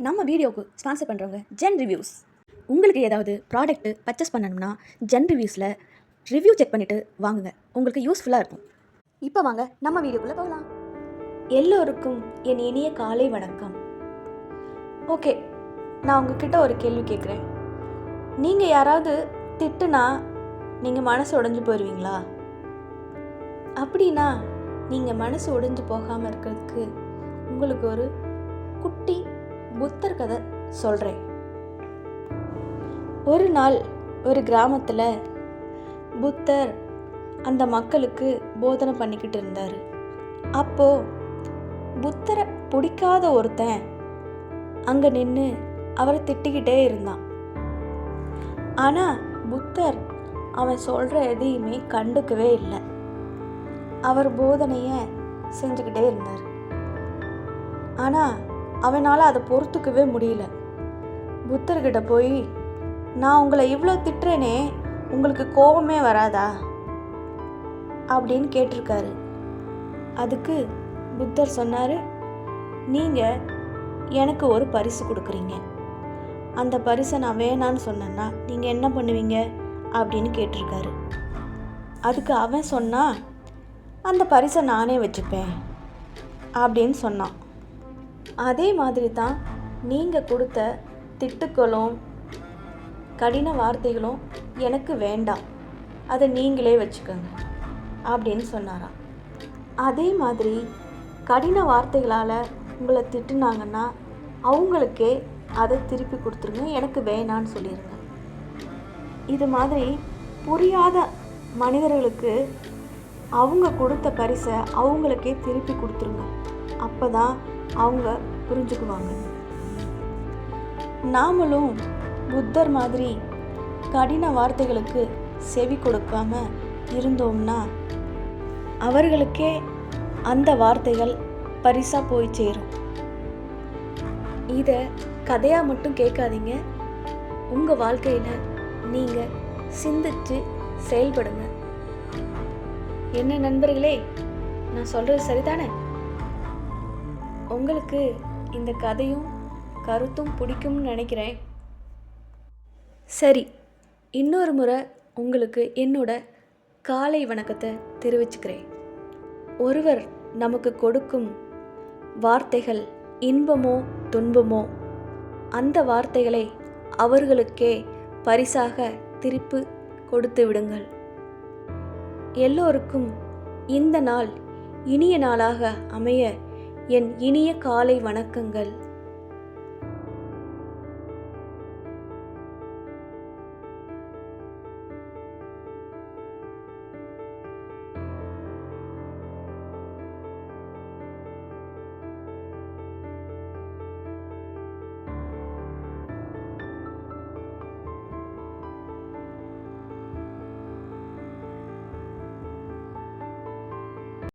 நம்ம வீடியோவுக்கு ஸ்பான்சர் பண்ணுறவங்க ஜென் ரிவ்யூஸ் உங்களுக்கு ஏதாவது ப்ராடக்ட்டு பர்ச்சேஸ் பண்ணணும்னா ஜென் ரிவ்யூஸில் ரிவ்யூ செக் பண்ணிவிட்டு வாங்குங்க. உங்களுக்கு யூஸ்ஃபுல்லாக இருக்கும். இப்போ வாங்க நம்ம வீடியோக்குள்ளே போகலாம். எல்லோருக்கும் என் இனிய காலை வணக்கம். ஓகே நான் உங்ககிட்ட ஒரு கேள்வி கேட்குறேன். நீங்கள் யாராவது திட்டுனா நீங்கள் மனசு உடைஞ்சு போயிடுவீங்களா அப்படின்னா நீங்கள் மனசு உடைஞ்சு போகாமல் இருக்கிறதுக்கு உங்களுக்கு ஒரு குட்டி புத்தர் கதை சொல்கிறேன் ஒரு நாள் ஒரு கிராமத்தில் புத்தர் அந்த மக்களுக்கு போதனை பண்ணிக்கிட்டு இருந்தார். அப்போது புத்தரை பிடிக்காத ஒருத்தன் அங்கே நின்று அவரை திட்டிக்கிட்டே இருந்தான். ஆனால் புத்தர் அவன் சொல்கிற எதையுமே கண்டுக்கவே இல்லை. அவர் போதனையை செஞ்சுக்கிட்டே இருந்தார். ஆனால் அவனால் அதை பொறுத்துக்கவே முடியல. புத்தர்கிட்ட போய் நான் உங்களை இவ்வளோ திட்டுறேனே உங்களுக்கு கோபமே வராதா? அப்படின்னு கேட்டிருக்காரு. அதுக்கு புத்தர் சொன்னார் நீங்கள் எனக்கு ஒரு பரிசு கொடுக்குறீங்க. அந்த பரிசை நான் வேணான்னு சொன்னேன்னா நீங்கள் என்ன பண்ணுவீங்க? அப்படின்னு கேட்டிருக்காரு. அதுக்கு அவன் சொன்னா அந்த பரிசை நானே வச்சுப்பேன் அப்படின்னு சொன்னான். அதே மாதிரி தான் நீங்கள் கொடுத்த திட்டுக்களும் கடின வார்த்தைகளும் எனக்கு வேண்டாம். அதை நீங்களே வச்சுக்கோங்க அப்படின்னு சொன்னாராம். அதே மாதிரி கடின வார்த்தைகளால் உங்களை திட்டுனாங்கன்னா அவங்களுக்கே அதை திருப்பி கொடுத்துருங்க. எனக்கு வேணான்னு சொல்லிடுங்க இது மாதிரி புரியாத மனிதர்களுக்கு அவங்க கொடுத்த பரிசை அவங்களுக்கே திருப்பி கொடுத்துருங்க. அப்போ தான் அவங்க புரிஞ்சுக்குவாங்க. நாமளும் புத்தர் மாதிரி கடின வார்த்தைகளுக்கு செவி கொடுக்காம இருந்தோம்னா அவர்களுக்கே அந்த வார்த்தைகள் பரிசாக போய் சேரும். இதை கதையாக மட்டும் கேட்காதீங்க. உங்கள் வாழ்க்கையில் நீங்கள் சிந்திச்சு செயல்படுங்க. என்ன நண்பர்களே நான் சொல்கிறது சரிதானே? உங்களுக்கு இந்த கதையும் கருத்தும் பிடிக்கும்னு நினைக்கிறேன். சரி இன்னொரு முறை உங்களுக்கு என்னோட காலை வணக்கத்தை தெரிவிச்சுக்கிறேன். ஒருவர் நமக்கு கொடுக்கும் வார்த்தைகள் இன்பமோ துன்பமோ அந்த வார்த்தைகளை அவர்களுக்கே பரிசாக திருப்பு கொடுத்து விடுங்கள். எல்லோருக்கும் இந்த நாள் இனிய நாளாக அமைய என் இனிய காலை வணக்கங்கள்.